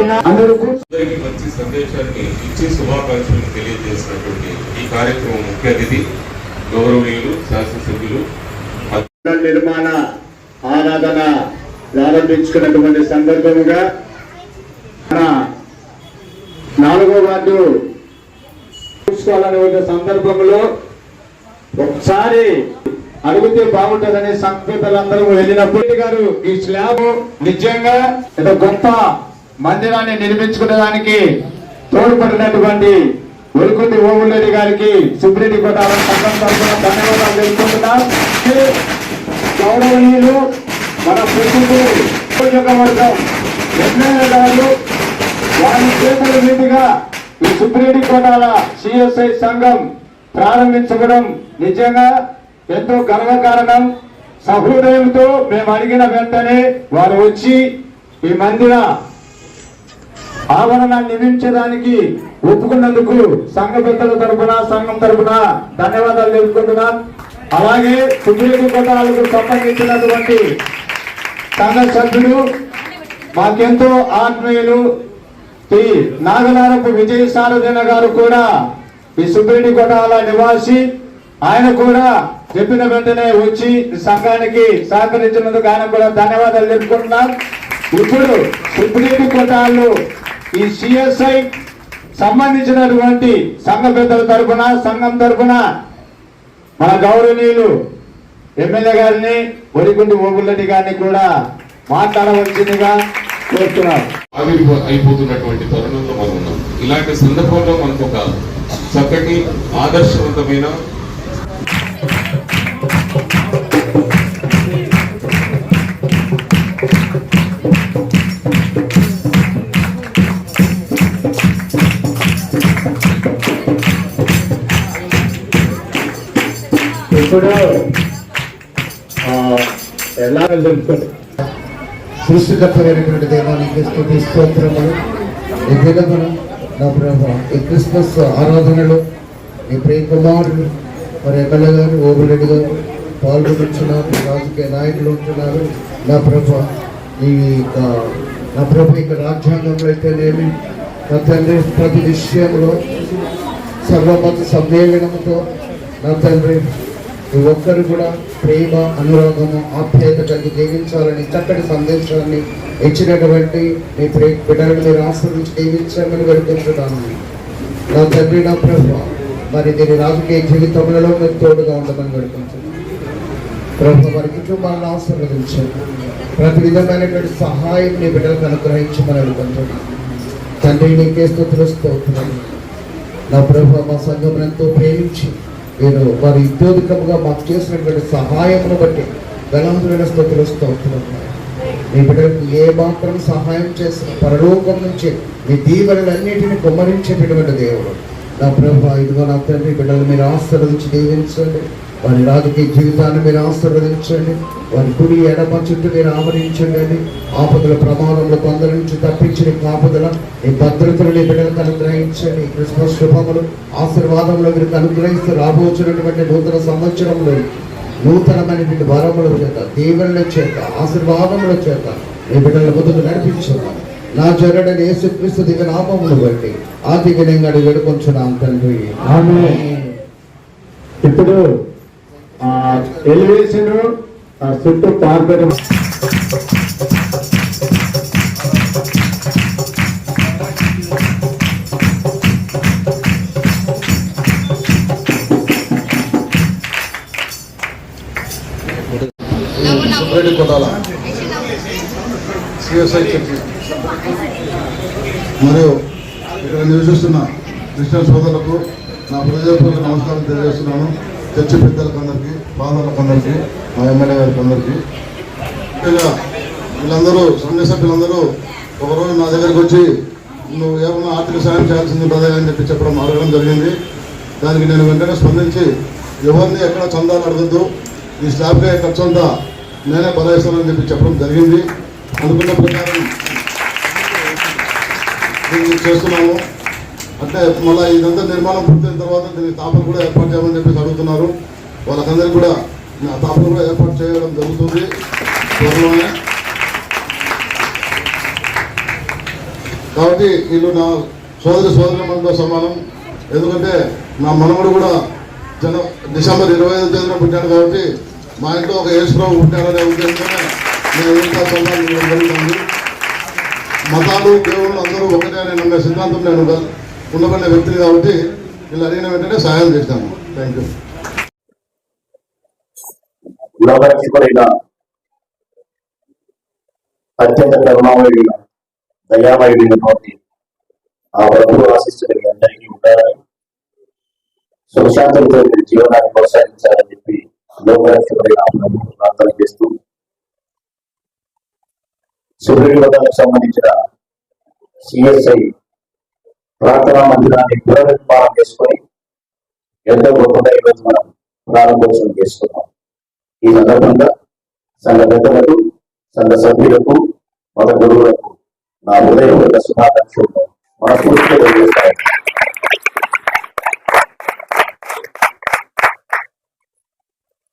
చేస్తున్నా అందరూ కూర్చో అందరికీ మంచి సందేశాన్ని ఇచ్చి శుభాకాంక్షలు తెలియజేసినటువంటి ఈ కార్యక్రమం ముఖ్య అతిథి గౌరవనీయులు శాసనసభ్యులు నిర్మాణ ఆరాధన ప్రారంభించుకున్నటువంటి సందర్భముగా మన నాలుగో వార్డు చూసుకోవాలనే సందర్భంలో ఒకసారి అడిగితే బాగుంటుందనే సంకేతాలందరూ వెళ్ళినప్పుడు గారు ఈ స్లాబ్ నిజంగా ఏదో గొప్ప మందిరాన్ని నిర్మించుకునేదానికి తోడ్పడినటువంటి ఉరుకుంటి ఓములరెడ్డి గారికి సుబ్రెడ్డి కొట్టాల సంఘం తరఫున ధన్యవాదాలు తెలుసుకుంటున్నాం గౌరవనీయులు మన ప్రభుత్వ నియోజకవర్గం ఎమ్మెల్యే గారు వారి చేతుల మీదుగా ఈ సుబ్రెడ్డి కోటాల సిఎస్ఐ సంఘం ప్రారంభించడం నిజంగా ఎంతో గర్వకారణం. సహృదయంతో మేము అడిగిన వెంటనే వారు వచ్చి ఈ మందిర ఆవరణాన్ని నిర్మించడానికి ఒప్పుకున్నందుకు సంఘ పెద్దల తరఫున సంఘం తరఫున ధన్యవాదాలు తెలుపుకుంటున్నాం. అలాగే సుగ్రీపు కొట్టాలకు సంబంధించినటువంటి సంఘ సభ్యులు మాకెంతో ఆత్మీయులు. ఈ నాగనారపు విజయ సారథిన గారు కూడా ఈ సుబ్రెడ్డి కొట్టాల నివాసి. ఆయన కూడా చెప్పిన వెంటనే వచ్చి ఈ సంఘానికి సహకరించినందుకు ఆయన కూడా ధన్యవాదాలు తెలుపుకుంటున్నాం. ఇప్పుడు సుబ్రెడ్డి కొట్టాలు ఈ సిఎస్ఐ సంబంధించినటువంటి సంఘ పెద్దల తరఫున సంఘం తరఫున మన గౌరవనీయులు ఎమ్మెల్యే గారిని ఒడిగుండి ఓగులరెడ్డి గారిని కూడా మాట్లాడవలసిందిగా కోరుతున్నారు అయిపోతున్నటువంటి తరుణంలో మనం ఉన్నాం. ఇలాంటి సందర్భంలో మనకు ఒక చక్కటి ఆదర్శవంతమైన ఇప్పుడు ఎలా తెలుస్తుంది సృష్టికర్తమైనటువంటి దేవానికి స్థుతి స్తోత్రములు. ఈ దినమున నా ప్రభా ఈ క్రిస్మస్ ఆరాధనలో ఈ ప్రియ కుమారుడు మరి ఎమ్మెల్యే గారు ఓబులెడ్డి గారు పాల్గొనున్నారు రాజకీయ నాయకులు ఉంటున్నారు. నా ప్రభ ఈ నా ప్రభ ఇక రాజ్యాంగంలో అయితేనేమి నా తండ్రి ప్రతి విషయంలో సర్వమత సమ్మేళనంతో నా తండ్రి ఒక్కరు కూడా ప్రేమ అనురాగము ఆప్యాయత కలిగి జీవించాలని చక్కటి సందేశాన్ని ఇచ్చినటువంటి మీ ప్రే బిడ్డలను మీరు ఆశ్రమించి జీవించాలని వెళ్తుంటున్నాను నా తండ్రి నా ప్రభు మరి దీని రాజకీయ జీవితంలో మీరు తోడుగా ఉండమని వెళ్తుంటున్నాను ప్రభు వారి కుటుంబాలను ఆశీర్వదించండి ప్రతి విధమైనటువంటి సహాయం నీ బిడ్డలకు అనుగ్రహించమని అనుకుంటున్నాను తండ్రి నీకే స్థుతులు స్తోత్రం. నా ప్రభు మా సంఘం ఎంతో ప్రేమించింది నేను వారి ఉద్యోగికముగా మాకు చేసినటువంటి సహాయమును బట్టి గణాదులైన స్థుతులు స్తోత్రులు మీ బిడ్డలకు ఏ మాత్రం సహాయం చేసిన పరలోకం నుంచి మీ దీవెనలన్నిటిని కుమరించేటటువంటి దేవుడు. నా ప్రభు ఇదిగో నా తండ్రి బిడ్డలు మీరు ఆశీర్వదించి దీవించండి. వారి రాజకీయ జీవితాన్ని మీరు ఆశీర్వదించండి. వారి కుడి ఎడమ చుట్టూ మీరు ఆవరించండి ఆపదల ప్రమాదంలో కొందరి నుంచి తప్పించిన కాపుదల ఈ భద్రతలు నీ బిడ్డలకు అనుగ్రహించండి. క్రిస్మస్ శుభములు ఆశీర్వాదంలో మీరు అనుగ్రహిస్తూ రాబోతున్నటువంటి నూతన సంవత్సరంలో నూతనమైనటువంటి వరముల చేత దీవెనల చేత ఆశీర్వాదముల చేత నీ బిడ్డల ముందుకు నడిపించున్నాం. నా జరడని యేసుక్రీస్తు దిగ నామమును బట్టి ఆ దిగనంగా అడిగి వేడుకొంచున్నాం తండ్రి. ఇప్పుడు ఎలివేషన్ చుట్టూ సుబ్రెడ్డి సిఎస్ఐ చర్చి మరియు ఇక్కడ నివసిస్తున్న క్రిస్టియన్ సోదరులకు నా హృదయపూర్వక నమస్కారం తెలియజేస్తున్నాను. చర్చి పెద్దలకు అందరికీ ఫాదర్లకు అందరికీ మా ఎమ్మెల్యే గారికి అందరికీ ముఖ్యంగా వీళ్ళందరూ సంఘ సభ్యులందరూ ఒకరోజు నా దగ్గరకు వచ్చి నువ్వు ఏమన్నా ఆర్థిక సాయం చేయాల్సింది బ్రదర్ అని చెప్పి చెప్పడం అడగడం జరిగింది. దానికి నేను వెంటనే స్పందించి ఎవరిని ఎక్కడ చందాలు అడగద్దు ఈ స్లాబ్గా ఖర్చు అంతా నేనే భరాయిస్తానని చెప్పి చెప్పడం జరిగింది. అనుకున్న ప్రకారం చేస్తున్నాము. అంటే మళ్ళీ ఇదంతా నిర్మాణం పూర్తయిన తర్వాత దీనికి తాపలు కూడా ఏర్పాటు చేయమని చెప్పేసి అడుగుతున్నారు. వాళ్ళకందరికీ కూడా నా తాపలు కూడా ఏర్పాటు చేయడం జరుగుతుంది. త్వరలోనే. కాబట్టి వీళ్ళు నా సోదరి సోదరి మనతో సమానం. ఎందుకంటే నా మనవడు కూడా జన డిసెంబర్ ఇరవై ఐదు తేదీన పుట్టాడు కాబట్టి మా ఇంట్లో ఒక యేసుప్రభు పుట్టాడనే ఉద్దేశంతోనే నేను ఇంకా సమానం జరుగుతుంది. మతాలు దేవుళ్ళు అందరూ ఒకటే అనే సిద్ధాంతం నేను ఉండబడిన వ్యక్తులు కాబట్టి వీళ్ళు అడిగిన వెంటనే సహాయం చేస్తాను థ్యాంక్ యూ లోకరక్షకుడైన అత్యంత కరుణామయుడైన దయామయుడైనటువంటి ఆ ప్రభువు ఆశిస్తున్న అందరికీ ఉండాలని సుశాంతంతో మీరు జీవనాన్ని కొనసాగించాలని చెప్పి లోకరక్షకుడైన ఆ ప్రభువు ప్రార్థన చేస్తూ సుప్రీంకోర్టుకు సంబంధించిన సిఎస్ఐ ప్రార్థనా మందిరాన్ని పునరుద్ధానం చేసుకొని ఎంతో గొప్పగా ఈరోజు మనం ప్రారంభోత్సవం చేసుకున్నాం. ఈ సందర్భంగా సంఘ పెద్దలకు సంఘ సభ్యులకు మత గురువులకు నా హృదయపూర్వక శుభాకాంక్షలను మనస్ఫూర్తిగా తెలియజేస్తాను.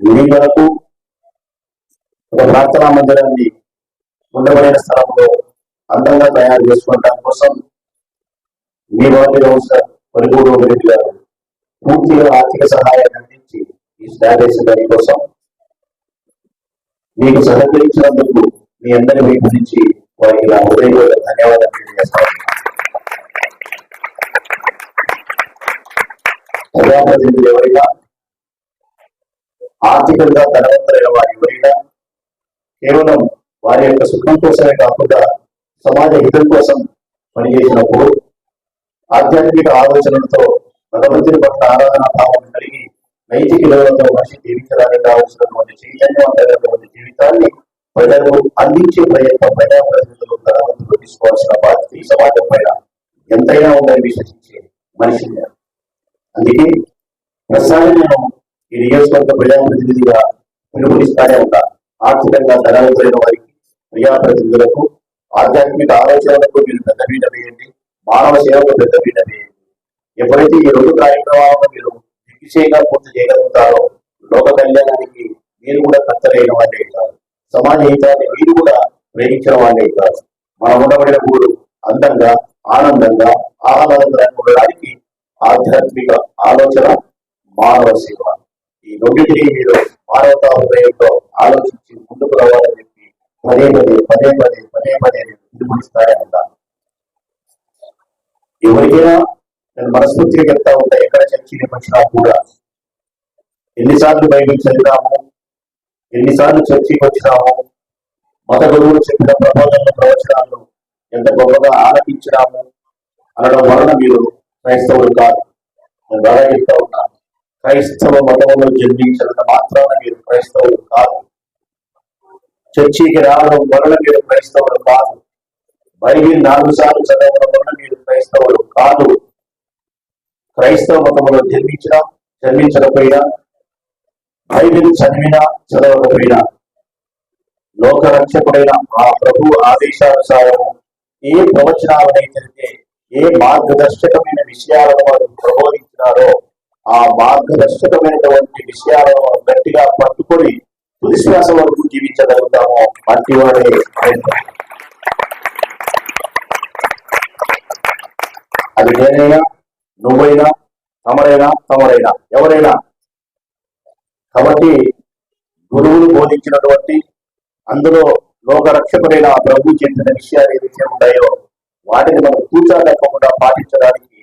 మీ వరకు ఒక ప్రార్థనా మందిరాన్ని ఉండబడిన స్థలంలో అందంగా తయారు చేసుకోవడం కోసం మీ వారి రోజు పరిపూర్ణ రెడ్డి గారు పూర్తిగా ఆర్థిక సహాయాన్ని అందించి ఈ స్టాటేషన్ దాని కోసం మీకు సహకరించినందుకు మీ అందరి వైపు నుంచి వారికి నా హృదయపూర్వక ధన్యవాదాలు తెలియజేస్తాను. ప్రజాప్రతినిధులు ఎవరైనా ఆర్థికంగా ధనవంతులైన వారు ఎవరైనా కేవలం వారి యొక్క సుఖం కోసమే కాకుండా సమాజ హితం కోసం పనిచేసినప్పుడు ఆధ్యాత్మిక ఆలోచనలతో భగవంతుని పట్ల ఆరాధన భావం కలిగి నైతిక విలువలతో మనిషి జీవించడానికి కావలసినటువంటి చైతన్యవంతమైనటువంటి జీవితాన్ని ప్రజలకు అందించే ప్రయత్నం ప్రజాప్రతినిధులు ధనవంతులు తీసుకోవాల్సిన బాధ్యత ఈ సమాజం పైన ఎంతైనా ఉందని విశ్వసించే మనిషి అందుకే ప్రస్తుతాన్ని నేను ఈ నియోజకవర్గ ప్రజాప్రతినిధిగా పిలుపునిస్తానే ఉంటా. ఆర్థికంగా ధనవంతులైన వారికి ప్రజాప్రతినిధులకు ఆధ్యాత్మిక ఆలోచనలకు మీరు పెద్ద పీట వేయండి. మానవ సేవకు పెద్ద పీట వేయండి ఎప్పుడైతే ఈ రెండు కార్యక్రమాలను మీరు దిగ్విజయంగా పూర్తి చేయగలుగుతారో లోక కళ్యాణానికి మీరు కూడా కర్తలైన వాళ్ళే కాదు సమాజ హితాన్ని మీరు కూడా ప్రేమించిన వాళ్ళే కాదు మనం ఉండబడిన ఊరు అందంగా ఆనందంగా ఆహ్లాదకరంగా ఉండడానికి ఆధ్యాత్మిక ఆలోచన మానవ సేవ. ఈ రెండింటినీ మీరు మానవతా హృదయంలో ఆలోచించి ముందుకు రావాలని చెప్పి పదే పదే పదే పదే పదే పదే నేను పిలుపునిస్తానే ఉంటాను ఎవరికైనా నేను మనస్ఫూర్తిగా చెప్తా ఉంటా ఎక్కడ చర్చికి వచ్చినా కూడా. ఎన్నిసార్లు బైబిల్ చదివాము ఎన్నిసార్లు చర్చికి వచ్చినాము మత గురువులు చెప్పిన ప్రబోధనలు ప్రవచనాలు ఎంత గొప్పగా ఆలకించినాము అనడం వలన మీరు క్రైస్తవులు కాదు. నేను బాగా చెప్తా ఉన్నాను క్రైస్తవ మతంలో జన్మించినంత మాత్రాన మీరు క్రైస్తవులు కాదు. చర్చికి రావడం వలన మీరు క్రైస్తవులు కాదు. బైబిల్ నాలుగు సార్లు చదవడం వల్ల మీరు క్రైస్తవులు కాదు. క్రైస్తవ మతంలో జన్మించిన జన్మించకపోయినా బైబిల్ చదివినా చదవకపోయినా లోక రక్షకుడైన ఆ ప్రభు ఆదేశానుసారము ఏ ప్రవచనాలనైతే ఏ మార్గదర్శకమైన విషయాలను వారు ప్రబోధించినారో ఆ మార్గదర్శకమైనటువంటి విషయాలను గట్టిగా పట్టుకొని తుది శ్వాస వరకు జీవించగలుగుతామో. అట్టి వాడే అది నేనైనా నువ్వైనా తమరైనా తమరైనా ఎవరైనా. కాబట్టి గురువులు బోధించినటువంటి అందులో లోకరక్షకుడైన ప్రభు చెప్పిన విషయాలు ఏవైతే ఉన్నాయో వాటిని మనం కూర్చోలేకుండా పాటించడానికి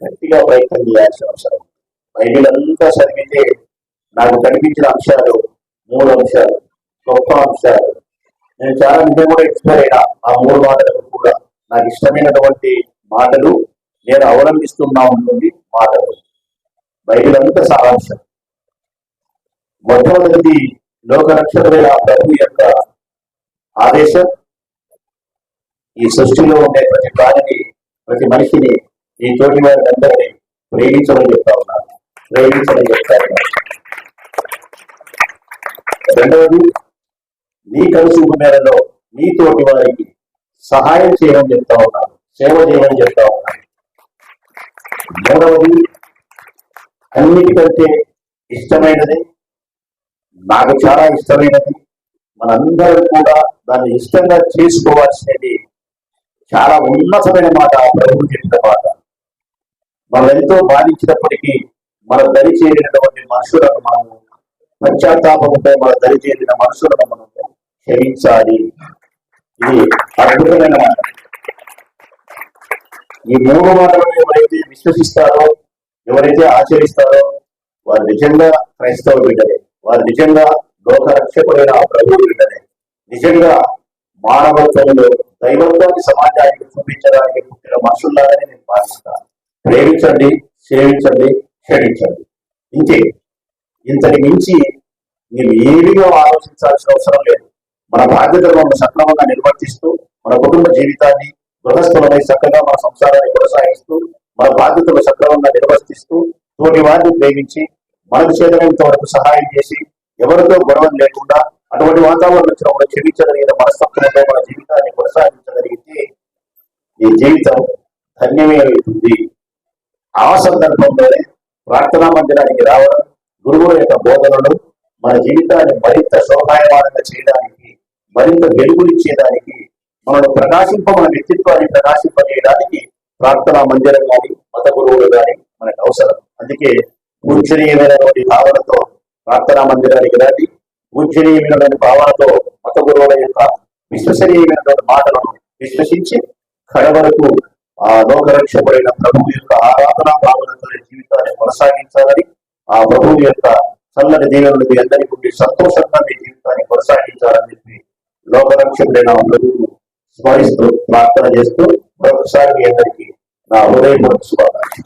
గట్టిగా ప్రయత్నం చేయాల్సిన అవసరం. బైబిల్ అంతా చదివితే నాకు కనిపించిన అంశాలు మూడు అంశాలు గొప్ప అంశాలు. నేను చాలా నిజం కూడా ఎక్స్పైర్ అయినా ఆ మూడు మాటలకు కూడా నాకు ఇష్టమైనటువంటి మాటలు నేను అవలంబిస్తున్నా ఉంటుంది మాటలు బైబిల్ అంతా సారాంశం. మొట్టమొదటిది లోక ప్రభు యొక్క ఆదేశం ఈ సృష్టిలో ఉండే ప్రతి ప్రాణిని ప్రతి మనిషిని ఈ తోటి వారిని ప్రేమించమని చెప్తా ఉన్నాను ప్రేమించమని చెప్తా ఉన్నాను రెండవది నీ కలుసుకు మేరలో నీ తోటి వారికి సహాయం చేయమని చెప్తా ఉన్నాను సేవ చేయమని చెప్తా ఉన్నాను మూడవది అన్నిటికంటే ఇష్టమైనది నాకు చాలా ఇష్టమైనది మనందరం కూడా దాన్ని ఇష్టంగా చేసుకోవాల్సినది చాలా ఉన్నతమైన మాట ఆ ప్రభువు చెప్పిన మాట. మనం ఎంతో బాధించినప్పటికీ మన దరి చేరినటువంటి మనుషులను మనము పశ్చాత్తాపంతో మన దరి చేరిన మనుషులను మనం క్షమించాలి. ఇది అద్భుతమైన మాట. ఈ మూడు మాటలను ఎవరైతే విశ్వసిస్తారో ఎవరైతే ఆచరిస్తారో వారు నిజంగా క్రైస్తవ బిడ్డలే. వారు నిజంగా లోక రక్షకుడైన ఆ ప్రభువు బిడ్డలే. నిజంగా మానవత్వంలో దైవత్వాన్ని సమాజానికి చూపించడానికి పుట్టిన మనుషుల్లాగానే నేను భావిస్తాను ప్రేమించండి సేవించండి క్షమించండి. ఇంకే ఇంతటి మించి మీరు ఏవిగా ఆలోచించాల్సిన అవసరం లేదు. మన బాధ్యతలను సక్రమంగా నిర్వర్తిస్తూ మన కుటుంబ జీవితాన్ని గృహస్థులని చక్కగా మన సంసారాన్ని కొనసాగిస్తూ మన బాధ్యతలు సక్రమంగా నిర్వర్తిస్తూ తోటి వారిని ప్రేమించి మనకు చేతనంత వరకు సహాయం చేసి ఎవరితో గొడవలు లేకుండా అటువంటి వాతావరణం వచ్చినప్పుడు క్షమించగలిగిన మనస్తత్వంలో మన జీవితాన్ని కొనసాగించగలిగితే ఈ జీవితం ధన్యమే అవుతుంది. ఆ సందర్భంలోనే ప్రార్థనా మందిరానికి రావడం గురువుల యొక్క బోధనలు మన జీవితాన్ని మరింత శోభాయమానంగా చేయడానికి మరింత వెలుగునిచ్చేదానికి మనను ప్రకాశింప మన వ్యక్తిత్వాన్ని ప్రకాశింపజేయడానికి ప్రార్థనా మందిరం కానీ మత గురువులు కానీ మనకు అవసరం. అందుకే పూజనీయమైనటువంటి భావనతో ప్రార్థనా మందిరానికి రండి పూజనీయమైనటువంటి భావనతో మత గురువుల యొక్క విశ్వసనీయమైనటువంటి మాటలను విశ్వసించి కడ వరకు ఆ లోకరక్షకుడైన ప్రభువు యొక్క ఆరాధన భావనతో జీవితాన్ని కొనసాగించాలని ఆ ప్రభువు యొక్క చల్లటి దీవెనలు మీ అందరికీ సంతోషంగా మీ జీవితాన్ని కొనసాగించాలని చెప్పి లోకరక్షకుడైన ప్రభువు స్మరిస్తూ ప్రార్థన చేస్తూ మరొకసారి మీ అందరికీ నా హృదయపూర్వక శుభాకాంక్షలు.